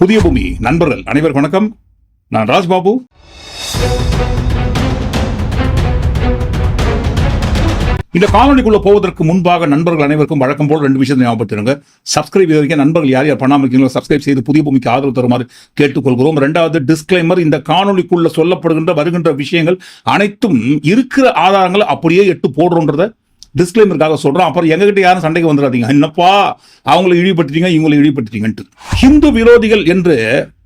புதிய பூமி. நண்பர்கள் அனைவர் வணக்கம். நான் ராஜ்பாபு. இந்த காணொலிக்குள்ள போவதற்கு முன்பாக நண்பர்கள் அனைவருக்கும் வழக்கம் போல் ரெண்டு விஷயத்தை ஞாபகப்படுத்திருங்க சப்ஸ்கிரைப் இது வரைக்கும் நண்பர்கள் யார் யார் பண்ணாமல் இருக்கீங்களோ சப்ஸ்கிரைப் செய்து புதிய பூமிக்கு ஆதரவு தருமாறு கேட்டுக்கொள்கிறோம். ரெண்டாவது டிஸ்க்ளைமர் இந்த காணொலிக்குள்ள சொல்லப்படுகின்ற வருகின்ற விஷயங்கள் அனைத்தும் இருக்கிற ஆதாரங்களை அப்படியே எட்டு போடுறோன்றத டிஸ்கிளைமருக்காக சொல்கிறோம் அப்புறம் எங்ககிட்ட யாரும் சண்டைக்கு வந்துடாதீங்க என்னப்பா? அவங்களை இழிவுபடுத்திட்டீங்க இவங்களை இழிவுபடுத்திட்டீங்கன்ட்டு. ஹிந்து விரோதிகள் என்று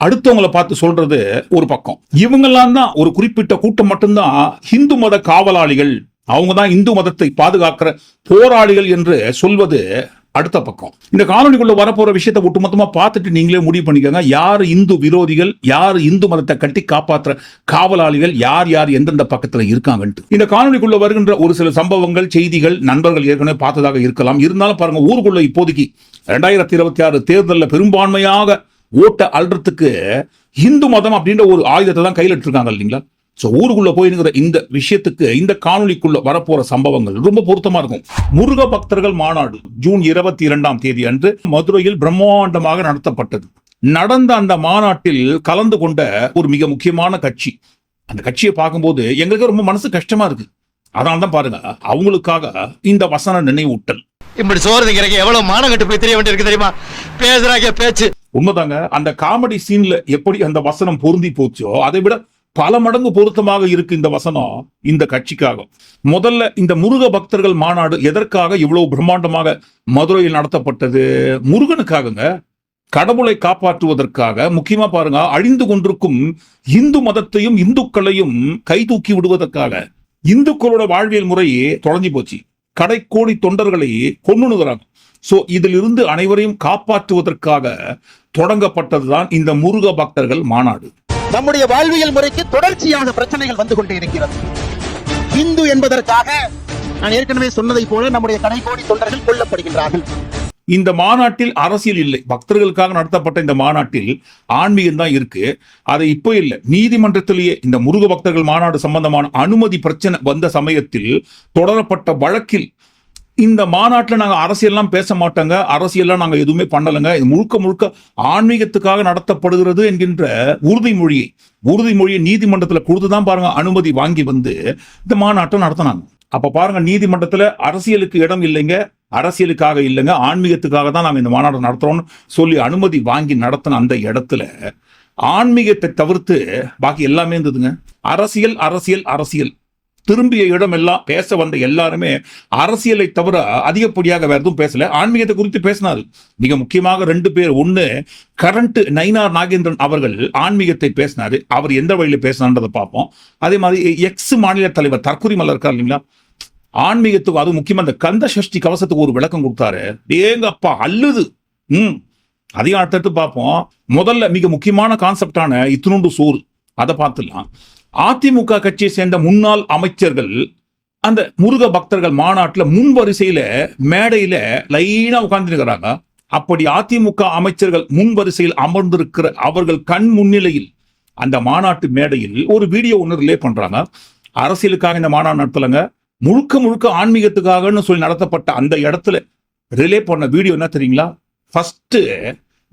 அடுத்தவங்களை பார்த்து சொல்றது ஒரு பக்கம். இவங்கெல்லாம் தான் ஒரு குறிப்பிட்ட கூட்டம் மட்டும்தான் ஹிந்து மத காவலாளிகள் அவங்க தான் இந்து மதத்தை பாதுகாக்கிற போராளிகள் என்று சொல்வது அடுத்த பக்கம். இந்த காணொலிக்குள்ள வரப்போற விஷயத்தை ஒட்டுமொத்தமா பார்த்துட்டு நீங்களே முடிவு பண்ணிக்கோங்க. யார் இந்து விரோதிகள் யார் இந்து மதத்தை கட்டி காப்பாற்றுற காவலாளிகள் யார் யார் எந்தெந்த பக்கத்துல இருக்காங்கன்ட்டு. இந்த காணொலிக்குள்ள வருகின்ற ஒரு சில சம்பவங்கள் செய்திகள் நண்பர்கள் ஏற்கனவே பார்த்ததாக இருக்கலாம். இருந்தாலும் பாருங்க ஊருக்குள்ள இப்போதைக்கு ரெண்டாயிரத்தி இருபத்தி ஆறு தேர்தலில் பெரும்பான்மையாக ஓட்ட அல்றதுக்கு இந்து மதம் அப்படின்ற ஒரு ஆயுதத்தை தான் கையில் எடுத்திருக்காங்க இல்லைங்களா? ஸோ ஊருக்குள்ள போயிருக்கிற இந்த விஷயத்துக்கு இந்த காணொலிக்குள்ள வரப்போற சம்பவங்கள் ரொம்ப பொருத்தமா இருக்கும். முருக பக்தர்கள் மாநாடு ஜூன் இருபத்தி இரண்டாம் தேதி அன்று மதுரையில் பிரம்மாண்டமாக நடத்தப்பட்டது. நடந்த அந்த மாநாட்டில் கலந்து கொண்ட ஒரு மிக முக்கியமான கட்சி. அந்த கட்சியை பார்க்கும்போது எங்களுக்கு ரொம்ப மனசு கஷ்டமா இருக்கு. அதனால தான் பாருங்க அவங்களுக்காக இந்த வசன நினைவூட்டல். இப்படி சோறு திங்கிறக்கு எவ்வளவு மானம் கட்டு போய் தெரிய வேண்டியிருக்கு தெரியுமா? பேசுறாங்க பேச்சு. உண்மைதாங்க அந்த காமெடி சீன்ல எப்படி அந்த வசனம் பொருந்தி போச்சோ அதை விட பல மடங்கு பொருத்தமாக இருக்கு இந்த வசனம் இந்த கட்சிக்காக. முதல்ல இந்த முருக பக்தர்கள் மாநாடு எதற்காக இவ்வளவு பிரம்மாண்டமாக மதுரையில் நடத்தப்பட்டது? முருகனுக்காகங்க கடவுளை காப்பாற்றுவதற்காக முக்கியமா பாருங்க அழிந்து கொண்டிருக்கும் இந்து மதத்தையும் இந்துக்களையும் கை தூக்கி விடுவதற்காக இந்துக்களோட வாழ்வியல் முறையே தொலைஞ்சு போச்சு. கடைக்கோடி தொண்டர்களை கொண்டுணுகிறாங்க சோ இதிலிருந்து அனைவரையும் காப்பாற்றுவதற்காக தொடங்கப்பட்டதுதான் இந்த முருக பக்தர்கள் மாநாடு. நம்முடைய வாழ்வியல் முறைக்கு தொடர்ச்சியான பிரச்சனைகள் வந்து கொண்டே இருக்கிறது. இந்து என்பதற்காக நான் ஏற்கனவே சொன்னதை போல நம்முடைய கடைகோடி தொண்டர்கள் கொல்லப்படுகின்றார்கள். இந்த மாநாட்டில் அரசியல் இல்லை. பக்தர்களுக்காக நடத்தப்பட்ட இந்த மாநாட்டில் ஆன்மீகம் தான் இருக்கு. அதை இப்போ இல்லை. நீதிமன்றத்திலேயே இந்த முருக பக்தர்கள் மாநாடு சம்பந்தமான அனுமதி பிரச்சனை வந்த சமயத்தில் தொடரப்பட்ட வழக்கில் இந்த மாநாட்டில் நாங்கள் அரசியல்லாம் பேச மாட்டோங்க. அரசியல்லாம் நாங்கள் எதுவுமே பண்ணலைங்க. இது முழுக்க முழுக்க ஆன்மீகத்துக்காக நடத்தப்படுகிறது என்கின்ற உறுதிமொழியை உறுதிமொழியை நீதிமன்றத்தில் கொடுத்து தான் பாருங்க அனுமதி வாங்கி வந்து இந்த மாநாட்டை நடத்தினாங்க. அப்போ பாருங்க நீதிமன்றத்தில் அரசியலுக்கு இடம் இல்லைங்க அரசியலுக்காக இல்லைங்க ஆன்மீகத்துக்காக தான் நாங்கள் இந்த மாநாடு நடத்துறோம்னு சொல்லி அனுமதி வாங்கி நடத்தின அந்த இடத்துல ஆன்மீகத்தை தவிர்த்து பாக்கி எல்லாமே இருந்ததுங்க. அரசியல் அரசியல் அரசியல். திரும்பிய இடம் எல்லாம் பேச வந்த எல்லாருமே அரசியலை தவிர அதிகப்படியாக வேற எதுவும் பேசல. ஆன்மீகத்தை குறித்து பேசினாரு மிக முக்கியமாக ரெண்டு பேர். ஒன்று கரண்ட் நயினார் நாகேந்திரன் அவர்கள் ஆன்மீகத்தை பேசினாரு. அவர் எந்த வழியில பேசினார்ன்றதை பார்ப்போம். அதே மாதிரி எக்ஸ் மாநில தலைவர் தற்கொலை மலர் இருக்கார் இல்லைங்களா? ஆன்மீகத்துக்கு அது முக்கியமாக அந்த கந்த சஷ்டி கவசத்துக்கு ஒரு விளக்கம் கொடுத்தாரு. ஏங்கப்பா அல்லுது ம். அதையும் அடுத்தடுத்து பார்ப்போம். முதல்ல மிக முக்கியமான கான்செப்டான இத்தினோண்டு சோறு. அதை பார்த்துடலாம். அதிமுக கட்சியை சேர்ந்த முன்னாள் அமைச்சர்கள் அந்த முருக பக்தர்கள் மாநாட்டில் முன் வரிசையில மேடையில லைனா உட்கார்ந்துருக்கிறாங்க. அப்படி அதிமுக அமைச்சர்கள் முன் வரிசையில் அமர்ந்திருக்கிற அவர்கள் கண் முன்னிலையில் அந்த மாநாட்டு மேடையில் ஒரு வீடியோ ஒன்று ரிலே பண்றாங்க. அரசியலுக்காக இந்த மாநாடு நடத்தலைங்க. முழுக்க முழுக்க ஆன்மீகத்துக்காகன்னு சொல்லி நடத்தப்பட்ட அந்த இடத்துல ரிலே பண்ண வீடியோ என்ன தெரியுங்களா? ஃபர்ஸ்ட்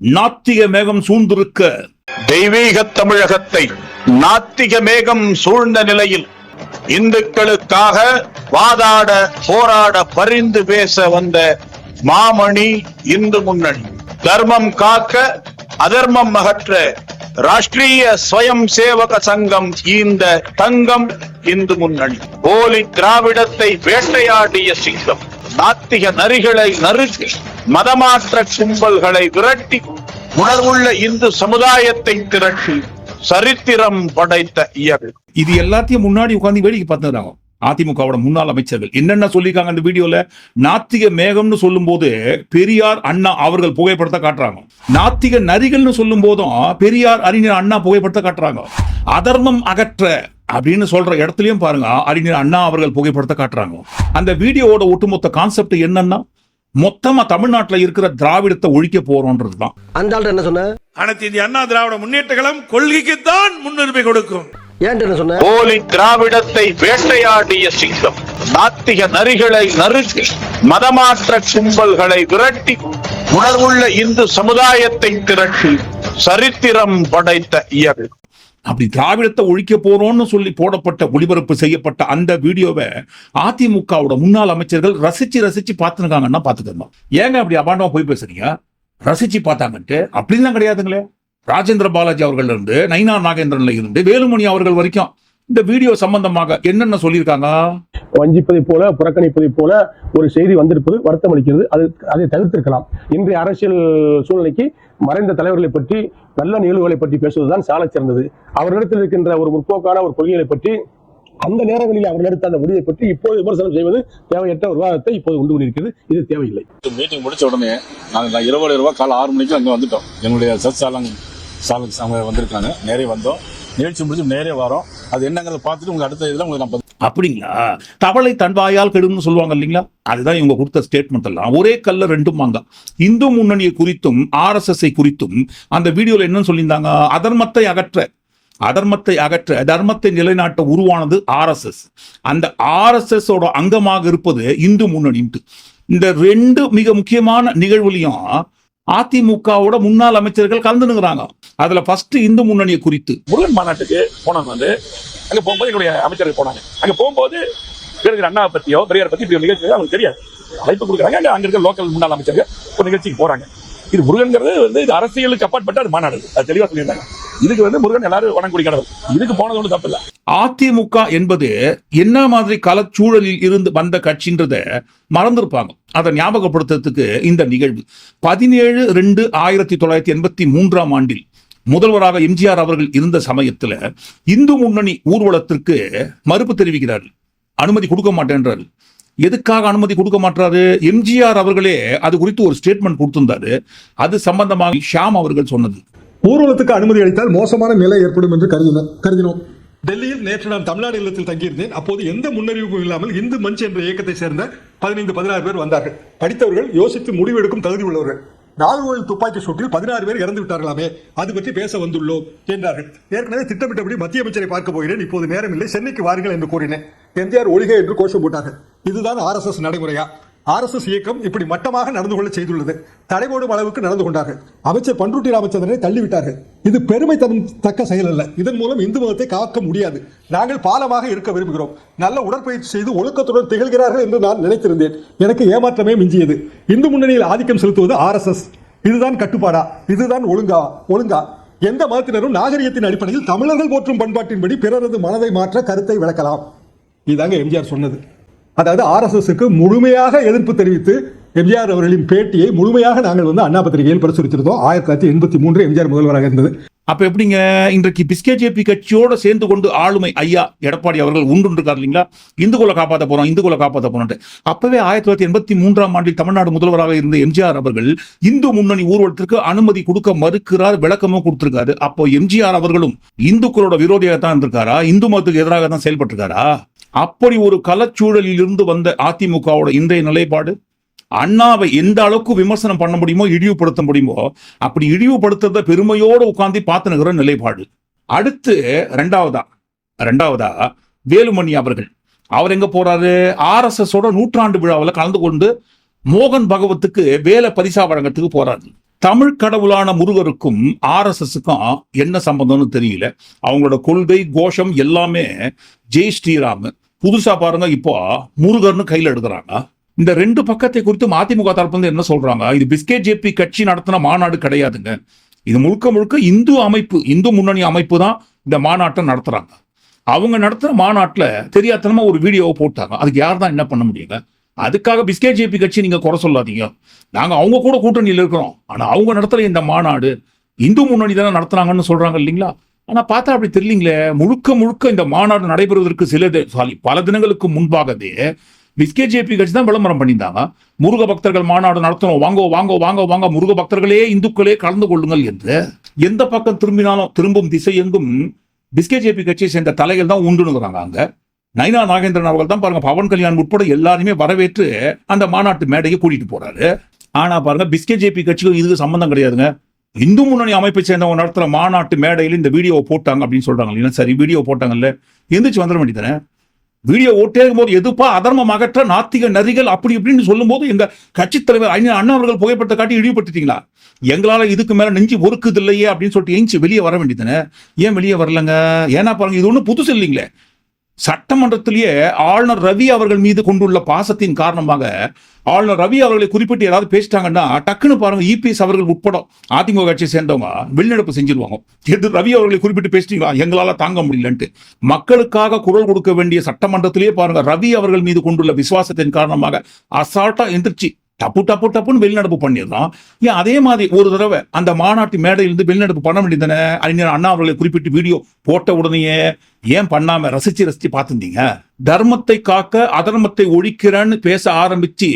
நாத்திக மேகம் சூழ்ந்திருக்க தெய்வீக தமிழகத்தை நாத்திக மேகம் சூழ்ந்த நிலையில் இந்துக்களுக்காக வாதாட போராட பரிந்து பேச வந்த மாமணி இந்து முன்னணி. தர்மம் காக்க அதர்மம் அகற்ற ராஷ்டிரிய ஸ்வயம் சேவக சங்கம் இந்த தங்கம் இந்து முன்னணி. போலி திராவிடத்தை வேட்டையாடிய சிங்கம் நாத்திக நரிகளை நறுக்கி மதமாற்ற கும்பல்களை விரட்டி உணர்வுள்ள இந்து சமுதாயத்தை திரட்டி சரித்திரம் படைத்த இயக்கம் இது எல்லாத்தையும் முன்னாடி உட்கார்ந்து வேடிக்கை பார்த்துறாங்க அதிமுகவோட முன்னாள் அமைச்சர்கள். என்னென்ன சொல்லியிருக்காங்க அந்த வீடியோல? நாத்திக மேகம்னு சொல்லும்போது பெரியார் அண்ணா அவர்கள் புகைப்படத்தை காட்டுறாங்க. நாத்திக நரிகள்னு சொல்லும் போதும் பெரியார் அறிஞர் அண்ணா புகைப்படத்தை காட்டுறாங்க. அதர்மம் அகற்ற அப்படின்னு சொல்ற இடத்துலயும் பாருங்க அறிஞர் அண்ணா அவர்கள் புகைப்படத்தை காட்டுறாங்க. அந்த வீடியோவோட ஒட்டுமொத்த கான்செப்ட் என்னன்னா மொத்தமா தமிழ்நாட்டுல இருக்கிற திராவிடத்தை ஒழிக்க போறோன்றது தான் அந்த ஆள்கிட்ட என்ன சொன்ன? அனைத்து இந்திய அண்ணா திராவிட முன்னேற்ற கழகம் கொள்கைக்குத்தான் முன்னுரிமை கொடுக்கும். ஏன்ட்டு என்ன சொன்ன? போலி திராவிடத்தை வேட்டையாடிய சிங்கம் நாத்திக நரிகளை நறுக்கி மதமாற்ற கும்பல்களை விரட்டி உணர்வுள்ள இந்து சமுதாயத்தை திரட்டி சரித்திரம் படைத்த இயக்கம் அப்படி திராவிடத்தை ஒழிக்க போறோம்னு சொல்லி போடப்பட்ட ஒளிபரப்பு செய்யப்பட்ட அந்த வீடியோவை அதிமுகவோட முன்னாள் அமைச்சர்கள் ரசிச்சு ரசிச்சு பார்த்துருக்காங்கன்னா பார்த்துக்கோங்க. ஏங்க அப்படி அபாண்டமா போய் பேசுறீங்க? ரசிச்சு பார்த்தாங்கன்ட்டு? அப்படிலாம் கிடையாதுங்களே. ராஜேந்திர பாலாஜி அவர்கள் இருந்து நைனா நாகேந்திரன்ல இருந்து வேலுமணி அவர்கள் வரைக்கும் இந்த வீடியோ சம்பந்தமாக என்னென்ன சொல்லியிருக்காங்க? வஞ்சிப்பதை போல புறக்கணிப்பதை போல ஒரு செய்தி வந்திருப்பது வருத்தம் அளிக்கிறது அது அதை தவிர்த்திருக்கலாம். இன்றைய அரசியல் சூழ்நிலைக்கு மறைந்த தலைவர்களை பற்றி நல்ல நிகழ்வுகளை பற்றி பேசுவதுதான் சால சிறந்தது. அவர்களிடத்தில் இருக்கின்ற ஒரு முற்போக்கான ஒரு கொள்கைகளை பற்றி அந்த நேரங்களில் அவர்கள் எடுத்த அந்த முடிவை பற்றி இப்போது விமர்சனம் செய்வது தேவையற்ற ஒரு விவாதத்தை இப்போது உண்டு பண்ணியிருக்கிறது. இது தேவையில்லை. மீட்டிங் முடிச்ச உடனே நாங்கள் இரவு ரூபா காலை ஆறு மணிக்கு அங்கே வந்துட்டோம். எங்களுடைய சர்ச் சாலங் சாலங் அவங்க வந்திருக்காங்க. நேரே வந்தோம். நிகழ்ச்சி முடிச்சு நேரே வரோம். அது என்னங்கிறத பார்த்துட்டு உங்களுக்கு அடுத்த இதில் உங்களுக்கு நான் அப்படிங்களா? தவளை தன்வாயால் கெடும்னு சொல்லுவாங்க இல்லைங்களா? அதுதான் இவங்க கொடுத்த ஸ்டேட்மெண்ட் எல்லாம். ஒரே கல்ல ரெண்டும் வாங்க. இந்து முன்னணியை குறித்தும் ஆர்எஸ்எஸ்ஐ குறித்தும் அந்த வீடியோவில் என்னன்னு சொல்லியிருந்தாங்க? அதர்மத்தை அகற்ற. அதர்மத்தை அகற்ற. தர்மத்தை நிலைநாட்ட உருவானது ஆர்எஸ்எஸ் அந்த ஆர்எஸ்எஸ் அங்கமாக இருப்பது இந்து முன்னணின்ட்டு. இந்த ரெண்டு மிக முக்கியமான நிகழ்வுலையும் அதிமுகவோட முன்னாள் அமைச்சர்கள் கலந்துனுங்கிறாங்க. அதுல ஃபர்ஸ்ட் இந்து முன்னணியை குறித்து. முருகன் மாநாட்டுக்கு போனவங்க வந்து அங்க போகும்போது என்னுடைய அமைச்சர்கள் போனாங்க. அங்க போகும்போது பேருகிற அண்ணா பத்தியோ பெரியார் பத்தி இப்படி நிகழ்ச்சி அவங்களுக்கு தெரியாது. அழைப்பு கொடுக்குறாங்க. அங்க அங்க இருக்க லோக்கல் முன்னாள் அமைச்சர்கள் ஒரு நிகழ்ச்சிக்கு போறாங்க. இது முருகன்ங்கிறது வந்து இது அரசியலுக்கு அப்பாற்பட்ட அது மாநாடு. அது தெளிவா சொல்லியிருந்தாங்க. இதுக்கு வந்து முருகன் எல்லாரும் வணங்கக்கூடிய கடவுள் இதுக்கு போனது ஒன்றும் தப்பு இல்லை. அதிமுக என்பது என்ன மாதிரி கலச்சூழலில் இருந்து வந்த கட்சின்றத மறந்திருப்பாங்க. அதை ஞாபகப்படுத்துறதுக்கு இந்த நிகழ்வு. பதினேழு ரெண்டு ஆயிரத்தி தொள்ளாயிரத்தி எண்பத்தி மூன்றாம் ஆண்டில் முதல்வராக எம்ஜிஆர் அவர்கள் இருந்த சமயத்துல இந்து முன்னணி ஊர்வலத்திற்கு மறுப்பு தெரிவிக்கிறார் அனுமதி கொடுக்க மாட்டேன்றாரு எதுக்காக அனுமதி கொடுக்க மாட்டாரு எம்ஜிஆர் அவர்களே அது குறித்து ஒரு ஸ்டேட்மெண்ட் கொடுத்திருந்தாரு. அது சம்பந்தமாக ஷாம் அவர்கள் சொன்னது. ஊர்வலத்துக்கு அனுமதி அளித்தால் மோசமான நிலை ஏற்படும் என்று கருதின கருதினோம். டெல்லியில் நேற்று நான் தமிழ்நாடு இல்லத்தில் தங்கியிருந்தேன். அப்போது எந்த முன்னறிவிப்பும் இல்லாமல் இந்து மஞ்ச் என்ற இயக்கத்தை சேர்ந்த பதினைந்து பதினாறு பேர் வந்தார்கள். படித்தவர்கள் யோசித்து முடிவெடுக்கும் தகுதி உள்ளவர்கள். நாகர்கோவில் துப்பாக்கி சூட்டில் பதினாறு பேர் இறந்து விட்டார்களாமே அது பற்றி பேச வந்துள்ளோம் என்றார்கள். ஏற்கனவே திட்டமிட்டபடி மத்திய அமைச்சரை பார்க்க போகிறேன். இப்போது நேரமில்லை சென்னைக்கு வாருங்கள் என்று கூறினேன். எம்ஜிஆர் ஒழிக என்று கோஷம் போட்டார்கள். இதுதான் ஆர்எஸ்எஸ் நடைமுறையா? ஆர்எஸ்எஸ் இயக்கம் இப்படி மட்டமாக நடந்து கொள்ள செய்துள்ளது. தடைபோடும் அளவுக்கு நடந்து கொண்டார்கள். அமைச்சர் பன்ருட்டி ராமச்சந்திரனை தள்ளிவிட்டார்கள். இது பெருமை தரும் தக்க செயல் அல்ல. இதன் மூலம் இந்து மதத்தை காக்க முடியாது. நாங்கள் பாலமாக இருக்க விரும்புகிறோம். நல்ல உடற்பயிற்சி செய்து ஒழுக்கத்துடன் திகழ்கிறார்கள் என்று நான் நினைத்திருந்தேன். எனக்கு ஏமாற்றமே மிஞ்சியது. இந்து முன்னணியில் ஆதிக்கம் செலுத்துவது ஆர்எஸ்எஸ் இதுதான் கட்டுப்பாடா? இதுதான் ஒழுங்கா? ஒழுங்கா? எந்த மதத்தினரும் நாகரிகத்தின் அடிப்படையில் தமிழர்கள் போற்றும் பண்பாட்டின்படி பிறரது மனதை மாற்ற கருத்தை விளக்கலாம். இதாங்க எம்ஜிஆர் சொன்னது. அதாவது ஆர்எஸ்எஸ்க்கு முழுமையாக எதிர்ப்பு தெரிவித்து எம்ஜிஆர் அவர்களின் பேட்டியை முழுமையாக நாங்கள் வந்து அண்ணா பத்திரிகையில் பிரசுரித்திருந்தோம். ஆயிரத்தி தொள்ளாயிரத்தி எண்பத்தி மூன்று எம்ஜிஆர் முதல்வராக இருந்தது. அப்ப எப்படிங்க? இன்றைக்கு பிஸ்கேஜேபி கட்சியோட சேர்ந்து கொண்டு ஆளுமை ஐயா எடப்பாடி அவர்கள் உண்டு இருக்கார் இல்லைங்களா? இந்துக்குள்ள காப்பாற்ற போறோம் இந்துக்குள்ள காப்பாற்ற போறோம்ட்டு அப்பவே ஆயிரத்தி தொள்ளாயிரத்தி எண்பத்தி மூன்றாம் ஆண்டில் தமிழ்நாடு முதல்வராக இருந்த எம்ஜிஆர் அவர்கள் இந்து முன்னணி ஊர்வலத்திற்கு அனுமதி கொடுக்க மறுக்கிறார் விளக்கமும் கொடுத்திருக்காரு. அப்போ எம்ஜிஆர் அவர்களும் இந்துக்களோட விரோதியாக தான் இருந்திருக்காரா? இந்து மதத்துக்கு எதிராக தான் செயல்பட்டிருக்காரா? அப்படி ஒரு கலச்சூழலில் இருந்து வந்த அதிமுகவோட இன்றைய நிலைப்பாடு? அண்ணாவை எந்த அளவுக்கு விமர்சனம் பண்ண முடியுமோ இழிவுபடுத்த முடியுமோ அப்படி இழிவுபடுத்துறத பெருமையோடு உட்காந்து பார்த்துனுகிற நிலைப்பாடு. அடுத்து ரெண்டாவதா? ரெண்டாவதா வேலுமணி அவர்கள். அவர் எங்க போறாரு? ஆர்எஸ்எஸ் ஓட நூற்றாண்டு விழாவில் கலந்து கொண்டு மோகன் பகவத்துக்கு வேலை பரிசா வழங்கத்துக்கு போறாரு. தமிழ் கடவுளான முருகருக்கும் ஆர்எஸ்எஸ்க்கும் என்ன சம்பந்தம்னு தெரியல. அவங்களோட கொள்கை கோஷம் எல்லாமே ஜெய் ஸ்ரீராமு. புதுசா பாருங்க இப்போ முருகர்னு கையில எடுக்கிறாங்க. இந்த ரெண்டு பக்கத்தை குறித்து அதிமுக தரப்பு வந்து என்ன சொல்றாங்க? இது பிஸ்கெட் ஜேபி கட்சி நடத்தின மாநாடு கிடையாதுங்க. இது முழுக்க முழுக்க இந்து அமைப்பு இந்து முன்னணி அமைப்பு தான் இந்த மாநாட்டை நடத்துறாங்க. அவங்க நடத்துற மாநாட்டில் தெரியாதனமா ஒரு வீடியோவை போட்டாங்க. அதுக்கு யார் தான் என்ன பண்ண முடியுங்க? அதுக்காக பிஸ்கெட் ஜேபி கட்சி நீங்க குறை சொல்லாதீங்க. நாங்க அவங்க கூட கூட்டணியில் இருக்கிறோம். ஆனா அவங்க நடத்துற இந்த மாநாடு. இந்து முன்னணி தானே நடத்துறாங்கன்னு சொல்றாங்க இல்லைங்களா? ஆனா பார்த்தா அப்படி தெரியலீங்களே முழுக்க முழுக்க இந்த மாநாடு நடைபெறுவதற்கு சில சாரி பல தினங்களுக்கு முன்பாகவே விஸ்கே ஜேபி கட்சி தான் விளம்பரம் பண்ணியிருந்தாங்க. முருக பக்தர்கள் மாநாடு நடத்தணும் வாங்கோ வாங்கோ வாங்கோ வாங்க முருக பக்தர்களே இந்துக்களே கலந்து கொள்ளுங்கள் என்று எந்த பக்கம் திரும்பினாலும் திரும்பும் திசை எங்கும் பிஸ்கே ஜேபி கட்சியை சேர்ந்த தலைகள் தான் உண்டுனுங்கிறாங்க அங்க. நைனா நாகேந்திரன் அவர்கள் தான் பாருங்க பவன் கல்யாண் உட்பட எல்லாருமே வரவேற்று அந்த மாநாட்டு மேடையை கூட்டிட்டு போறாரு. ஆனா பாருங்க பிஸ்கே ஜேபி கட்சிக்கும் இதுக்கு சம்பந்தம் கிடையாதுங்க. இந்து முன்னணி அமைப்பை சேர்ந்தவங்க நடத்துற மாநாட்டு மேடையில் இந்த வீடியோவை போட்டாங்க அப்படின்னு சொல்றாங்க இல்லையா சரி வீடியோ போட்டாங்கல்ல. எந்திரிச்சு வந்துட வேண்டியதானே வீடியோ ஓட்டே இருக்கும்போது எதுப்பா அதர்மம் அகற்ற நாத்திக நரிகள் அப்படி இப்படின்னு சொல்லும்போது எங்கள் கட்சி தலைவர் ஐநா அண்ணா அவர்கள் புகைப்படத்தை காட்டி இழிவுபட்டுட்டீங்களா எங்களால இதுக்கு மேல நெஞ்சு பொறுக்குது இல்லையே அப்படின்னு சொல்லிட்டு எஞ்சி வெளியே வர வேண்டியதானே ஏன் வெளியே வரலங்க? ஏன்னா பாருங்க இது ஒன்றும் புதுசு இல்லைங்களே. சட்டமன்றத்திலேயே ஆளுநர் ரவி அவர்கள் மீது கொண்டுள்ள பாசத்தின் காரணமாக ஆளுநர் ரவி அவர்களை குறிப்பிட்டு ஏதாவது பேசிட்டாங்கன்னா டக்குன்னு பாருங்க இபிஎஸ் அவர்கள் உட்பட அதிமுக கட்சியை சேர்ந்தவங்க வெளிநடப்பு செஞ்சிருவாங்க. எது ரவி அவர்களை குறிப்பிட்டு பேசிட்டீங்களா? எங்களால தாங்க முடியலன்ட்டு. மக்களுக்காக குரல் கொடுக்க வேண்டிய சட்டமன்றத்திலேயே பாருங்க ரவி அவர்கள் மீது கொண்டுள்ள விசுவாசத்தின் காரணமாக அசால்ட்டா எந்திரிச்சு டப்பு டப்பு டப்புன்னு வெளிநடப்பு பண்ணிடுறான் ஏன் அதே மாதிரி ஒரு தடவை அந்த மாநாட்டு மேடையிலிருந்து வெளிநடப்பு பண்ண வேண்டியதானே அறிஞர் அண்ணா அவர்களை குறிப்பிட்டு வீடியோ போட்ட உடனேயே ஏன் பண்ணாம ரசிச்சு ரசிச்சு பார்த்துருந்தீங்க? தர்மத்தை காக்க அதர்மத்தை ஒழிக்கிறேன்னு பேச ஆரம்பிச்சு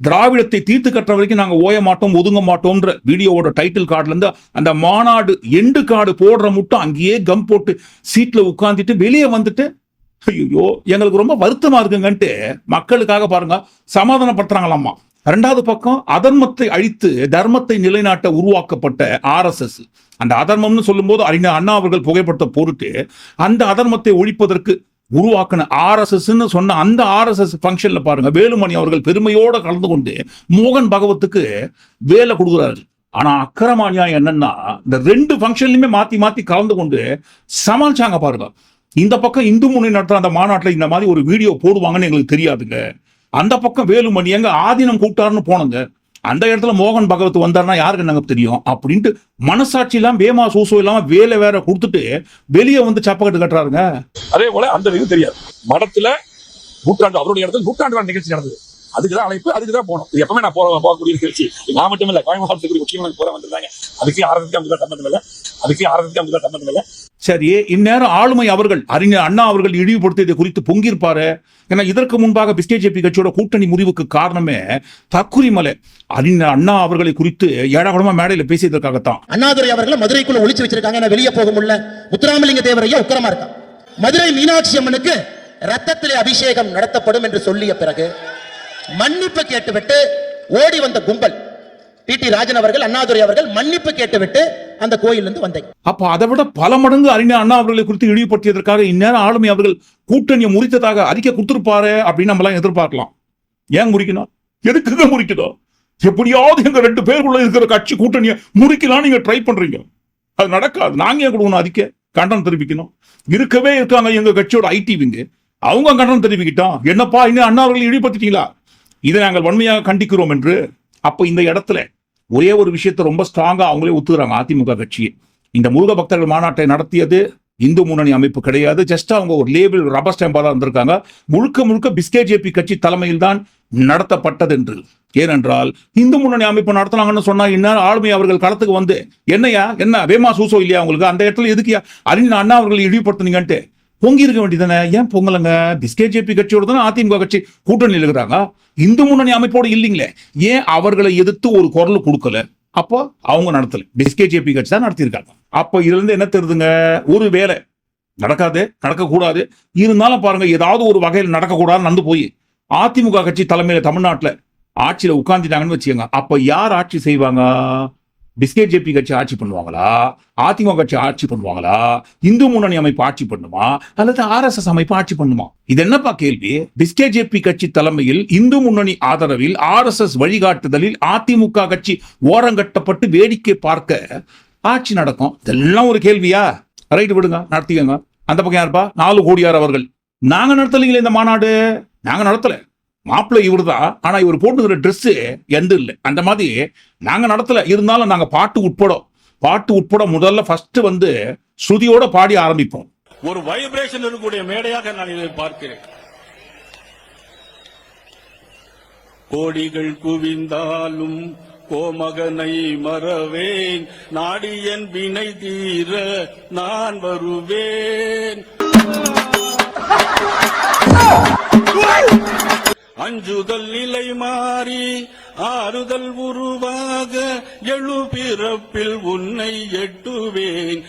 திராவிடத்தை தீர்த்து கட்டுற வரைக்கும் நாங்க ஓய மாட்டோம் ஒதுங்க மாட்டோம்ன்ற வீடியோவோட டைட்டில் கார்டுல இருந்து அந்த மாநாடு எண்டு கார்டு போடுற மட்டும் அங்கேயே கம் போட்டு சீட்ல உட்காந்துட்டு வெளியே வந்துட்டு ஐயோ எங்களுக்கு ரொம்ப வருத்தமா இருக்குங்கன்ட்டு மக்களுக்காக பாருங்க சமாதானப்படுத்துறாங்களாமா ரெண்டாவது பக்கம் அதர்மத்தை அழித்து தர்மத்தை நிலைநாட்ட உருவாக்கப்பட்ட ஆர்எஸ்எஸ் அந்த அதர்மம்னு சொல்லும்போது அறிஞர் அண்ணா அவர்கள் புகைப்படத்தை போட்டுட்டு அந்த அதர்மத்தை ஒழிப்பதற்கு உருவாக்கின ஆர்எஸ்எஸ்ன்னு சொன்ன அந்த ஆர்எஸ்எஸ் ஃபங்க்ஷன்ல பாருங்க வேலுமணி அவர்கள் பெருமையோட கலந்து கொண்டு மோகன் பகவத்துக்கு வேலை கொடுக்குறாரு. ஆனா அக்கரமானியா என்னன்னா இந்த ரெண்டு ஃபங்க்ஷன்லயுமே மாத்தி மாத்தி கலந்து கொண்டு சமாளிச்சாங்க பாருங்க. இந்த பக்கம் இந்து முன்னணி நடத்துற அந்த மாநாட்டுல இந்த மாதிரி ஒரு வீடியோ போடுவாங்கன்னு எங்களுக்கு தெரியாதுங்க. அந்த பக்கம் வேலுமணி எங்க ஆதீனம் கூப்பிட்டாருன்னு போனங்க. அந்த இடத்துல மோகன் பகவத் வந்தாருன்னா யாருக்கு நாங்க தெரியும்? அப்படின்ட்டு மனசாட்சி இல்லாம வேமா சூசோ இல்லாம வேலை வேற கொடுத்துட்டு வெளியே வந்து சப்பக்கட்டு கட்டுறாருங்க. அதே போல அந்த இது தெரியாது. மடத்துல நூற்றாண்டு அவருடைய இடத்துல நூற்றாண்டு நிகழ்ச்சி நடந்தது. அதுக்கு தான் அழைப்பு அதுக்கு தான் போகணும். இது எப்பவுமே நான் போற போகக்கூடிய நிகழ்ச்சி. நான் மட்டும் இல்ல கோயம்புத்தூர் முக்கியமான போற வந்திருந்தாங்க அதுக்கு ஆரம்பிக்கு அமுதா சம்பந்தம் இல்லை அதுக்கு ஆரம்பிக்கு அமுதா சம்பந்தம் இல்லை சரி இந்நேரம் ஆளுமை அவர்கள் அறிஞர் அண்ணா அவர்கள் இழிவுபடுத்தியதை குறித்து பொங்கியிருப்பாரு? ஏன்னா இதற்கு முன்பாக பிஸ்கேஜேபி கட்சியோட கூட்டணி முறிவுக்கு காரணமே தக்குரிமலை அறிஞர் அண்ணா அவர்களை குறித்து ஏடாகுடமா மேடையில பேசியதற்காகத்தான். அண்ணாதுரை அவர்களை மதுரைக்குள்ள ஒளிச்சு வச்சிருக்காங்க. நான் வெளியே போக முடியல. முத்துராமலிங்க தேவர் ஐயா உக்கரமா இருக்கான். மதுரை மீனாட்சி அம்மனுக்கு ரத்தத்திலே அபிஷேகம் நடத்தப்படும் என்று சொல்லிய பிறகு மன்னிப்பு கேட்டுவிட்டு ஓடி வந்த கும்பல். டிடி ராஜன் அவர்கள் அண்ணாதுரை அவர்கள் மன்னிப்பு கேட்டுவிட்டு அந்த கோயிலிருந்து வந்தேன் அப்ப அதை விட பல மடங்கு அறிஞர் அண்ணா அவர்களை குறித்து இழிவுபடுத்தியதற்காக இந்நேரம் ஆளுமை அவர்கள் கூட்டணியை முறித்ததாக அறிக்கை கொடுத்துருப்பாரு அப்படின்னு நம்ம எல்லாம் எதிர்பார்க்கலாம். ஏன் முறிக்கணும்? எதுக்குங்க முறிக்கணும் எப்படியாவது எங்க ரெண்டு பேருக்குள்ள இருக்கிற கட்சி கூட்டணியை முறிக்கலாம் நீங்க ட்ரை பண்றீங்க. அது நடக்காது. நாங்க ஏன் கொடுக்கணும் அறிக்கை கண்டனம் தெரிவிக்கணும். இருக்கவே இருக்காங்க எங்க கட்சியோட ஐடிவிங்க. அவங்க கண்டனம் தெரிவிக்கிட்டோம் என்னப்பா இன்னும் அண்ணா அவர்களை இழிவுபடுத்திட்டீங்களா? இதை நாங்கள் வன்மையாக கண்டிக்கிறோம் என்று அப்போ இந்த இடத்துல ஒரே ஒரு விஷயத்தை ரொம்ப ஸ்ட்ராங்காக அவங்களே ஒத்துக்கிறாங்க அதிமுக கட்சியை. இந்த முருக பக்தர்கள் மாநாட்டை நடத்தியது இந்து முன்னணி அமைப்பு கிடையாது. ஜஸ்ட் அவங்க ஒரு லேபிள் ரப்பர் ஸ்டாம்பாக தான் இருந்திருக்காங்க. முழுக்க முழுக்க பிஸ்கே ஜேபி கட்சி தலைமையில் தான் நடத்தப்பட்டது என்று. ஏனென்றால் இந்து முன்னணி அமைப்பு நடத்தினாங்கன்னு சொன்னா இன்னும் ஆளுமை அவர்கள் களத்துக்கு வந்து என்னையா என்ன வேமா சூசோ இல்லையா உங்களுக்கு? அந்த இடத்துல எதுக்கு அறிஞர் அண்ணா அவர்கள் இழிவுபடுத்துனீங்கன்ட்டு. பொங்கி இருக்க வேண்டியதானே ஏன் பொங்கலங்க? பிஸ்கே ஜேபி கட்சியோட தானே அதிமுக கட்சி கூட்டணியில் இருக்கிறாங்க இந்து முன்னணி அமைப்போடு இல்லைங்களே. ஏன் அவர்களை எதிர்த்து ஒரு குரல் கொடுக்கல? அப்போ அவங்க நடத்தல. பிஸ்கே ஜேபி கட்சி தான் நடத்தியிருக்காங்க. அப்போ இதுல இருந்து என்ன தெரியுதுங்க? ஒரு வேலை. நடக்காது நடக்கக்கூடாது. இருந்தாலும் பாருங்க ஏதாவது ஒரு வகையில் நடக்கக்கூடாது நடந்து போய் அதிமுக கட்சி தலைமையில தமிழ்நாட்டில் ஆட்சியில உட்கார்ந்துட்டாங்கன்னு வச்சுக்கோங்க. அப்ப யார் ஆட்சி செய்வாங்க? பிஸ்கெட் ஜேபி கட்சி ஆட்சி பண்ணுவாங்களா? அதிமுக கட்சி ஆட்சி பண்ணுவாங்களா? இந்து முன்னணி அமைப்பு ஆட்சி பண்ணுமா? அல்லது ஆர்எஸ்எஸ் அமைப்பு ஆட்சி பண்ணுமா? இது என்னப்பா கேள்வி? பிஸ்கெட் ஜேபி கட்சி தலைமையில் இந்து முன்னணி ஆதரவில் ஆர்எஸ்எஸ் வழிகாட்டுதலில் அதிமுக கட்சி ஓரங்கட்டப்பட்டு வேடிக்கை பார்க்க ஆட்சி நடக்கும். இதெல்லாம் ஒரு கேள்வியா? ரைட்டு விடுங்க நடத்திக்கங்க. அந்த பக்கம் யாருப்பா? நாலு கோடியார் அவர்கள். நாங்க நடத்தலைங்களே இந்த மாநாடு. நாங்க நடத்தலை. மாப்பிள்ளை இவர் தான் ஆனா இவர் போட்டுக்கிற Dress எந்த இல்லை. அந்த மாதிரி நாங்க நடத்தல. இருந்தாலும் நாங்க பாட்டு உட்பட பாட்டு உட்பட முதல்ல ஃபர்ஸ்ட் வந்து ஸ்ருதியோட பாடி ஆரம்பிப்போம். ஒரு வைப்ரேஷன் இருக்கக்கூடிய மேடையாக நான் இதை பார்க்கிறேன். கோடிகள் குவிந்தாலும் கோமகனை மறவேன். நாடியன் வினை தீர நான் வருவேன். அஞ்சுதல் நிலை மாறி ஆறுதல் உருவாக எழு பிறப்பில் உன்னை எட்டுவேன்.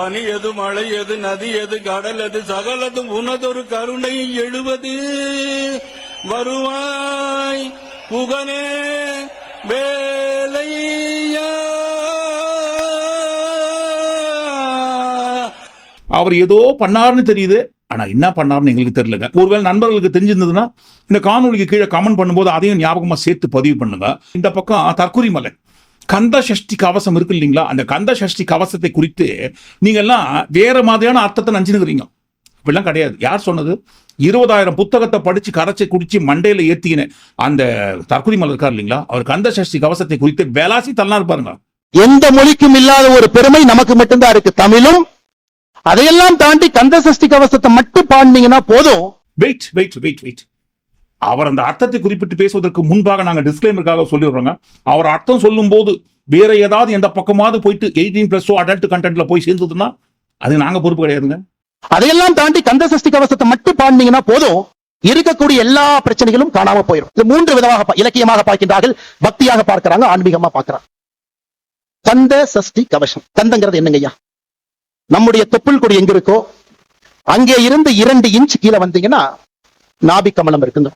பனியது மழையது நதியது கடலது சகலது உனதொரு கருணை எழுவது. வருவாய் புகனே வேலை அவர் ஏதோ பண்ணாருன்னு தெரியுது. ஆனா என்ன பண்ணாருன்னு எங்களுக்கு தெரியலங்க. ஒருவேளை நண்பர்களுக்கு தெரிஞ்சிருந்ததுன்னா இந்த காணொலிக்கு கீழே கமெண்ட் பண்ணும்போது அதையும் ஞாபகமா சேர்த்து பதிவு பண்ணுங்க. இந்த பக்கம் தற்கொலை மலை கந்த சஷ்டி கவசம் இருக்கு இல்லைங்களா? அந்த கந்த சஷ்டி கவசத்தை குறித்து நீங்க எல்லாம் வேற மாதிரியான அர்த்தத்தை நினைச்சுக்கிறீங்க இப்படிலாம் கிடையாது. யார் சொன்னது? இருபதாயிரம் புத்தகத்தை படிச்சு கரைச்சி குடிச்சு மண்டையில ஏத்திக்கின அந்த தற்கொலை மலை இருக்கார் இல்லைங்களா? அவர் கந்த சஷ்டி கவசத்தை குறித்து வேலாசி தள்ளா பாருங்க. எந்த மொழிக்கும் இல்லாத ஒரு பெருமை நமக்கு மட்டும்தான் இருக்கு. தமிழும் அதையெல்லாம் தாண்டி கந்த சஷ்டி கவசத்தை மட்டும் பாடினீங்கன்னா போதும். வெயிட் வெயிட் வெயிட் வெயிட் அவர் அந்த அர்த்தத்தை குறிப்பிட்டு பேசுவதற்கு முன்பாக நாங்க டிஸ்கிளைமருக்காக சொல்லிடுறோங்க. அவர் அர்த்தம் சொல்லும்போது வேற ஏதாவது எந்த பக்கமாவது போயிட்டு எயிட்டீன் பிளஸ் அடல்ட் கண்டென்ட்ல போய் சேர்ந்ததுன்னா அது நாங்க பொறுப்பு கிடையாதுங்க. அதையெல்லாம் தாண்டி கந்த சஷ்டி கவசத்தை மட்டும் பாடினீங்கன்னா போதும். இருக்கக்கூடிய எல்லா பிரச்சனைகளும் காணாம போயிடும் இது மூன்று விதமாக இலக்கியமாக பார்க்கின்றார்கள். பக்தியாக பார்க்கறாங்க ஆன்மீகமா பார்க்கறாங்க. கந்த சஷ்டி கவசம். கந்தங்கிறது என்னங்க ஐயா? நம்முடைய தொப்புள் கொடி எங்க இருக்கோ அங்கே இருந்து இரண்டு இன்ச் கீழே வந்தீங்கன்னா நாபி கமலம் இருக்குங்க.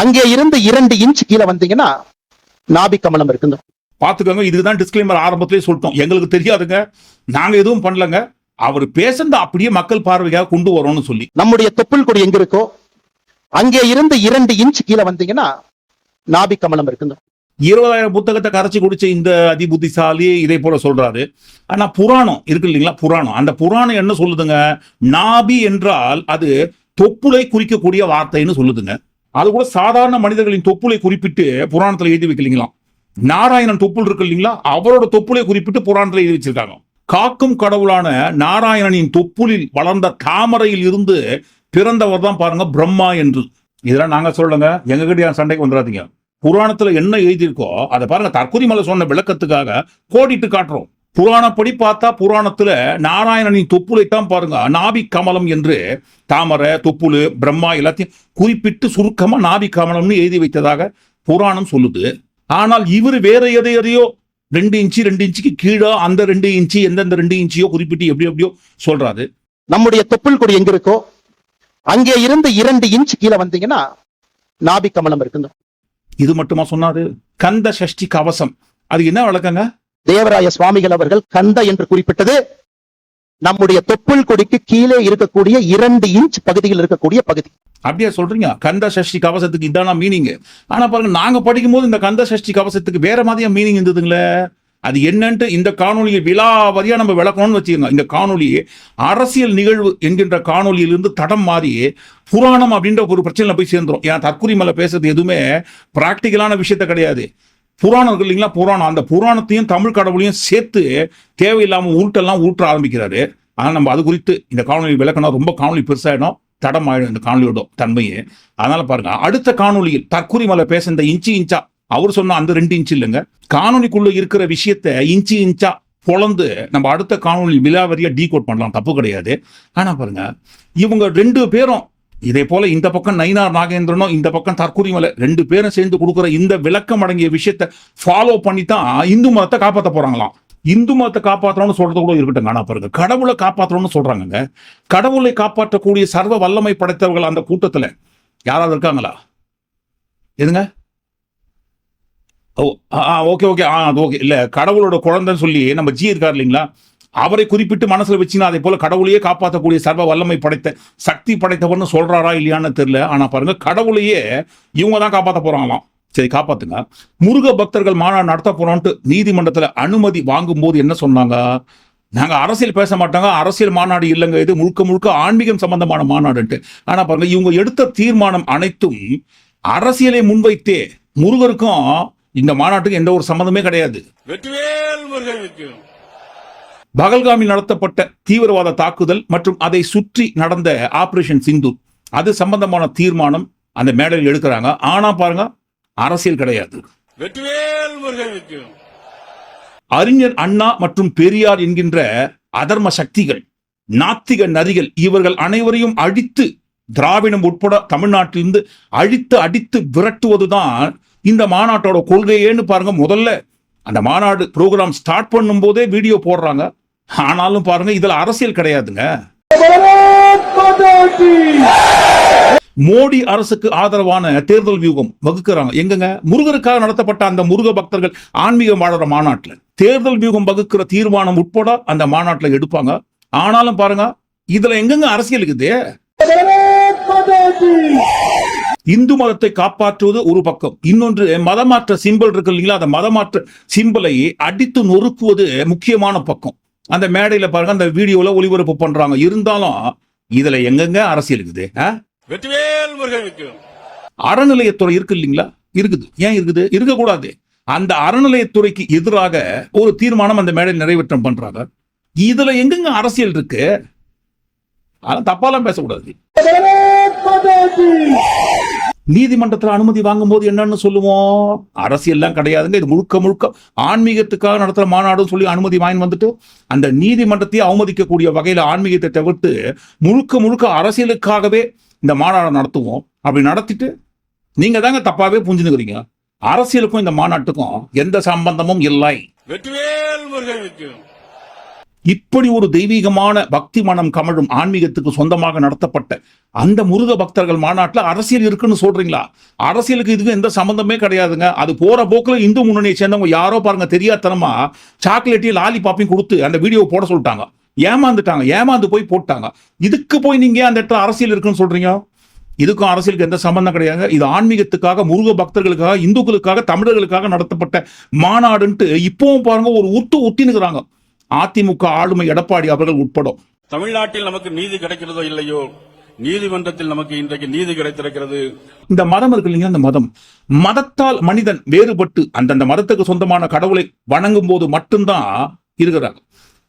அங்கே இருந்து இரண்டு இன்ச் கீழே வந்தீங்கன்னா நாபி கமலம் இருக்குங்க. பாத்துக்கோங்க இதுதான் டிஸ்கிளைமர் ஆரம்பத்திலே சொல்லிட்டோம். எங்களுக்கு தெரியாதுங்க. நாங்க எதுவும் பண்ணலங்க. அவர் பேசுனத அப்படியே மக்கள் பார்வைக்காக கொண்டு வரோம்னு சொல்லி. நம்முடைய தொப்புள் கொடி எங்க இருக்கோ அங்கே இருந்து இரண்டு இன்ச் கீழே வந்தீங்கன்னா நாபி கமலம் இருக்குங்க. இருபதாயிரம் புத்தகத்தை கரைச்சி குடிச்ச இந்த அதிபுத்திசாலி இதே போல சொல்றாரு. ஆனா புராணம் இருக்கு இல்லைங்களா? புராணம். அந்த புராணம் என்ன சொல்லுதுங்க? நாபி என்றால் அது தொப்புளை குறிக்கக்கூடிய வார்த்தைன்னு சொல்லுதுங்க. அது கூட சாதாரண மனிதர்களின் தொப்புளை குறிப்பிட்டு புராணத்துல எழுதி வைக்கலீங்களா நாராயணன் தொப்புள் இருக்கு இல்லைங்களா? அவரோட தொப்புளை குறிப்பிட்டு புராணத்துல எழுதி வச்சிருக்காங்க. காக்கும் கடவுளான நாராயணனின் தொப்புளில் வளர்ந்த தாமரையில் இருந்து பிறந்தவர் தான் பாருங்க பிரம்மா என்று. இதெல்லாம் நாங்க சொல்லுங்க எங்க கிட்ட சண்டைக்கு வந்துடாதீங்க. புராணத்துல என்ன எழுதியிருக்கோ அதை பாருங்க தற்கொலை சொன்ன விளக்கத்துக்காக கோடிட்டு காட்டுறோம். புராணப்படி பார்த்தா புராணத்துல நாராயணனின் தொப்புளைத்தான் பாருங்க நாபி கமலம் என்று தாமரை தொப்புளு பிரம்மா எல்லாத்தையும் குறிப்பிட்டு சுருக்கமா நாபி கமலம்னு எழுதி வைத்ததாக புராணம் சொல்லுது. ஆனால் இவர் வேற எதை எதையோ ரெண்டு இன்ச்சு ரெண்டு இன்ச்சுக்கு கீழே அந்த ரெண்டு இன்ச்சு எந்தெந்த ரெண்டு இன்ச்சியோ குறிப்பிட்டு எப்படி எப்படியோ சொல்றாரு. நம்முடைய தொப்புள் கொடி எங்க இருக்கோ அங்கே இருந்து இரண்டு இன்ச் கீழே வந்தீங்கன்னா நாபி கமலம் இருக்குங்க. இது மட்டுமா சொன்னாரு? கந்த சஷ்டி கவசம். அது என்ன வழக்கங்க? தேவராய சுவாமிகள் அவர்கள் கந்த என்று குறிப்பிட்டது. நம்முடைய தொப்புள் கொடிக்கு கீழே இருக்கக்கூடிய இரண்டு இன்ச் பகுதியில் இருக்கக்கூடிய பகுதி. அப்படியே சொல்றீங்க? கந்த சஷ்டி கவசத்துக்கு இதான மீனிங் ஆனா பாருங்க நாங்க படிக்கும் போது இந்த கந்த சஷ்டி கவசத்துக்கு வேற மாதிரியா மீனிங் இருந்ததுங்களே. அது என்னன்ட்டு இந்த காணொலியை விலாவதியாக நம்ம விளக்கணும்னு வச்சுக்கோங்க. இந்த காணொலி அரசியல் நிகழ்வு என்கின்ற காணொலியிலிருந்து தடம் மாறி புராணம் அப்படின்ற ஒரு பிரச்சனையில் போய் சேர்ந்துரும். ஏன் தற்குறி மலை பேசுறது எதுவுமே ப்ராக்டிக்கலான விஷயத்த கிடையாது. புராணம் இருக்கு இல்லைங்களா? புராணம். அந்த புராணத்தையும் தமிழ் கடவுளையும் சேர்த்து தேவையில்லாமல் உருட்டெல்லாம் ஊற்ற ஆரம்பிக்கிறாரு. ஆனால் நம்ம அது குறித்து இந்த காணொலி விளக்கணும். ரொம்ப காணொலி பெருசாகிடும் தடம் ஆயிடும் இந்த காணொலியோட தன்மையே. அதனால பாருங்க. அடுத்த காணொலியில் தற்குறி மலை பேச இந்த இன்ச்சு இன்ச்சா அவர் சொன்ன அந்த ரெண்டு இன்ச்சு இல்லைங்க. காணொலிக்குள்ள இருக்கிற விஷயத்த இன்ச்சு இன்ச்சா பொழந்து நம்ம அடுத்த காணொலி விலாவரியா டீ கோட் பண்ணலாம் தப்பு கிடையாது. ஆனா பாருங்க இவங்க ரெண்டு பேரும் இதே போல இந்த பக்கம் நயினார் நாகேந்திரனும் இந்த பக்கம் தற்குறி ரெண்டு பேரும் சேர்ந்து கொடுக்குற இந்த விளக்கம் அடங்கிய விஷயத்த ஃபாலோ பண்ணி தான் இந்து மதத்தை காப்பாற்ற போறாங்களாம். இந்து மதத்தை காப்பாற்றணும்னு சொல்றது கூட இருக்கட்டும் ஆனா பாருங்க கடவுளை காப்பாற்றணும்னு சொல்றாங்கங்க. கடவுளை காப்பாற்றக்கூடிய சர்வ வல்லமை படைத்தவர்கள் அந்த கூட்டத்துல யாராவது இருக்காங்களா? எதுங்க? ஓகே ஓகே ஆ அது ஓகே. இல்லை கடவுளோட குழந்தைன்னு சொல்லி நம்ம ஜி இருக்கார் இல்லைங்களா? அவரை குறிப்பிட்டு மனசில் வச்சுன்னா அதே போல கடவுளையே காப்பாற்றக்கூடிய சர்வ வல்லமை படைத்த சக்தி படைத்தவர்னு சொல்றாரா இல்லையான்னு தெரியல. ஆனா பாருங்க கடவுளையே இவங்க தான் காப்பாற்ற போறாங்களாம். சரி காப்பாத்துங்க. முருக பக்தர்கள் மாநாடு நடத்த போறோம்ட்டு நீதிமன்றத்தில் அனுமதி வாங்கும்போது என்ன சொன்னாங்க? நாங்க அரசியல் பேச மாட்டாங்க அரசியல் மாநாடு இல்லைங்க. இது முழுக்க முழுக்க ஆன்மீகம் சம்பந்தமான மாநாடுன்ட்டு. ஆனா பாருங்க இவங்க எடுத்த தீர்மானம் அனைத்தும் அரசியலை முன்வைத்தே முருகருக்கும் இந்த மாநாட்டுக்கு எந்த ஒரு சம்பந்தமே கிடையாது. பகல்காமில் நடத்தப்பட்ட தீவிரவாத தாக்குதல் மற்றும் அதை சுற்றி நடந்த ஆபரேஷன் சிந்து அது சம்பந்தமான தீர்மானம் அந்த மேடையில் எடுக்கிறாங்க. ஆனா பாருங்க அரசியல் கிடையாது. அறிஞர் அண்ணா மற்றும் பெரியார் என்கின்ற அதர்ம சக்திகள் நாத்திக நரிகள் இவர்கள் அனைவரையும் அழித்து திராவிடம் உட்பட தமிழ்நாட்டிலிருந்து அழித்து அடித்து விரட்டுவதுதான் இந்த மாநாட்டோட கொள்கையேன்னு பாருங்க முதல்ல அந்த மாநாடு ப்ரோக்ராம் ஸ்டார்ட் பண்ணும் போதே வீடியோ போடுறாங்க. ஆனாலும் பாருங்க இதுல அரசியல் கிடையாதுங்க. மோடி அரசுக்கு ஆதரவான தேர்தல் வியூகம் வகுக்கிறாங்க. எங்கங்க? முருகருக்காக நடத்தப்பட்ட அந்த முருக பக்தர்கள் ஆன்மீகம் வாழற மாநாட்டுல. தேர்தல் வியூகம் வகுக்கிற தீர்மானம் உட்பட அந்த மாநாட்டுல எடுப்பாங்க. ஆனாலும் பாருங்க இதுல எங்கெங்க அரசியல் இருக்குது? இந்து மதத்தை காப்பாற்றுவது ஒரு பக்கம். இன்னொன்று மதமாற்ற சிம்பல் இருக்கு இல்லைங்களா? அந்த மதமாற்ற சிம்பலை அடித்து நொறுக்குவது முக்கியமான பக்கம். அந்த மேடையில பாருங்க அந்த வீடியோல ஒளிபரப்பு பண்றாங்க. இருந்தாலும் இதுல எங்கெங்க அரசியல் இருக்குது அறநிலையத்துறை இருக்கு இல்லைங்களா? இருக்குது. ஏன் இருக்குது? இருக்கக்கூடாது. அந்த அறநிலையத்துறைக்கு எதிராக ஒரு தீர்மானம் அந்த மேடையில் நிறைவேற்றம் பண்றாங்க. இதுல எங்கெங்க அரசியல் இருக்கு? அதெல்லாம் தப்பாலாம் பேசக்கூடாது. நீதிமன்றத்தில் அனுமதி வாங்கும்போது என்னன்னு சொல்லுவோம்? அரசியல்லாம் கிடையாதுங்க. இது முழுக்க முழுக்க ஆன்மீகத்துக்காக நடத்துகிற மாநாடுன்னு சொல்லி அனுமதி வாங்கி வந்துட்டு அந்த நீதிமன்றத்தையே அவமதிக்கக்கூடிய வகையில் ஆன்மீகத்தை தவிர்த்து முழுக்க முழுக்க அரசியலுக்காகவே இந்த மாநாடு நடத்துவோம். அப்படி நடத்திட்டு நீங்க தாங்க தப்பாகவே புரிஞ்சுனுக்கிறீங்க. அரசியலுக்கும் இந்த மாநாட்டுக்கும் எந்த சம்பந்தமும் இல்லை. வெற்றிவேல் முருகனுக்கு. இப்படி ஒரு தெய்வீகமான பக்தி மனம் கமழும் ஆன்மீகத்துக்கு சொந்தமாக நடத்தப்பட்ட அந்த முருக பக்தர்கள் மாநாட்டில் அரசியல் இருக்குன்னு சொல்றீங்களா? அரசியலுக்கு இதுக்கு எந்த சம்மந்தமே கிடையாதுங்க. அது போற போக்கில் இந்து முன்னணியை சேர்ந்தவங்க யாரோ பாருங்க தெரியாதனமா சாக்லேட்டையும் லாலி பாப்பையும் கொடுத்து அந்த வீடியோ போட சொல்லிட்டாங்க. ஏமாந்துட்டாங்க ஏமாந்து போய் போட்டாங்க. இதுக்கு போய் நீங்க ஏன் அந்த இடத்துல அரசியல் இருக்குன்னு சொல்றீங்க? இதுக்கும் அரசியலுக்கு எந்த சம்பந்தம் கிடையாது இது ஆன்மீகத்துக்காக முருக பக்தர்களுக்காக இந்துக்களுக்காக தமிழர்களுக்காக நடத்தப்பட்ட மாநாடுன்ட்டு இப்பவும் பாருங்க ஒரு உத்து உத்தினுக்குறாங்க அதிமுக ஆளுமை எடப்பாடி அவர்கள் உட்படும். தமிழ்நாட்டில் நமக்கு நீதி கிடைக்கிறதோ இல்லையோ? நீதிமன்றத்தில் நமக்கு இன்றைக்கு நீதி கிடைத்திருக்கிறது. இந்த மதம் இருக்கு இல்லைங்க அந்த மதம்? மதத்தால் மனிதன் வேறுபட்டு அந்தந்த மதத்துக்கு சொந்தமான கடவுளை வணங்கும் போது மட்டும்தான் இருக்கிறாங்க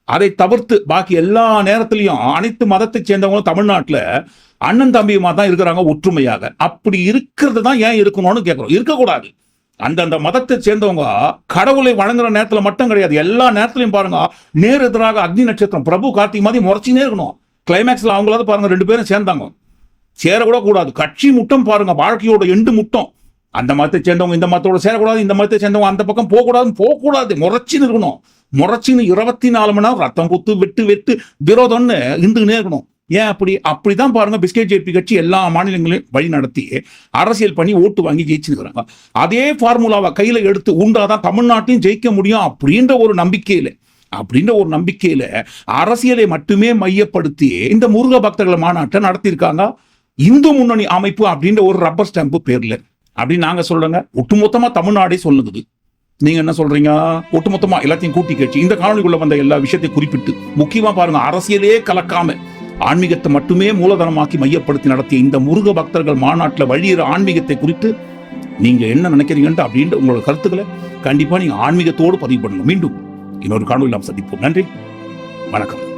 அதை தவிர்த்து பாக்கி எல்லா நேரத்திலையும் அனைத்து மதத்தை சேர்ந்தவங்களும் தமிழ்நாட்டுல அண்ணன் தம்பியுமா தான் இருக்கிறாங்க ஒற்றுமையாக. அப்படி இருக்கிறது தான் ஏன் இருக்கணும்னு கேட்கிறோம். இருக்கக்கூடாது. அந்தந்த மதத்தை சேர்ந்தவங்க கடவுளை வழங்குற நேரத்தில் மட்டும் கிடையாது. எல்லா நேரத்திலையும் பாருங்க நேர் எதிராக அக்னி நட்சத்திரம் பிரபு கார்த்திக் மாதிரி முறைச்சினே இருக்கணும். கிளைமேக்ஸில் அவங்களாவது பாருங்க ரெண்டு பேரும் சேர்ந்தாங்க. சேரக்கூட கூடாது கட்சி முட்டம் பாருங்க வாழ்க்கையோட எண்டு முட்டம். அந்த மதத்தை சேர்ந்தவங்க இந்த மதத்தோட சேரக்கூடாது இந்த மதத்தை சேர்ந்தவங்க அந்த பக்கம் போகக்கூடாதுன்னு போகக்கூடாது. முறைச்சின்னு இருக்கணும். முறைச்சின்னு இருபத்தி நாலு மணி நேரம் ரத்தம் குத்து வெட்டு வெட்டு விரோதம்னு இருந்துக்கினே இருக்கணும். ஏன் அப்படி? அப்படிதான் பாருங்க பிஸ்கெட் ஜேபி கட்சி எல்லா மாநிலங்களையும் வழி நடத்தி அரசியல் பண்ணி ஓட்டு வாங்கி ஜெயிச்சுக்கிறாங்க அதே ஃபார்முலாவை கையில் எடுத்து உண்டாதான் தமிழ்நாட்டையும் ஜெயிக்க முடியும் அப்படின்ற ஒரு நம்பிக்கையில அப்படின்ற ஒரு நம்பிக்கையில அரசியலை மட்டுமே மையப்படுத்தி இந்த முருக பக்தர்கள் மாநாட்டை நடத்தியிருக்காங்க. இந்து முன்னணி அமைப்பு அப்படின்ற ஒரு ரப்பர் ஸ்டாம்பு பேர்ல. அப்படின்னு நாங்க சொல்றோங்க. ஒட்டுமொத்தமா தமிழ்நாடே சொல்லுது நீங்க என்ன சொல்றீங்க? ஒட்டுமொத்தமா எல்லாத்தையும் கூட்டி கட்சி இந்த காலனிக்குள்ள வந்த எல்லா விஷயத்தையும் குறிப்பிட்டு முக்கியமா பாருங்க அரசியலே கலக்காம ஆன்மீகத்தை மட்டுமே மூலதனமாக்கி மையப்படுத்தி நடத்திய இந்த முருக பக்தர்கள் மாநாட்டில் வழியிற ஆன்மீகத்தை குறித்து நீங்க என்ன நினைக்கிறீங்கன்ட்டு அப்படின்ற உங்களோட கருத்துக்களை கண்டிப்பா நீங்க ஆன்மீகத்தோடு பதிவு பண்ணுங்க. மீண்டும் இன்னொரு காணொலி நாம் சந்திப்போம். நன்றி. வணக்கம்.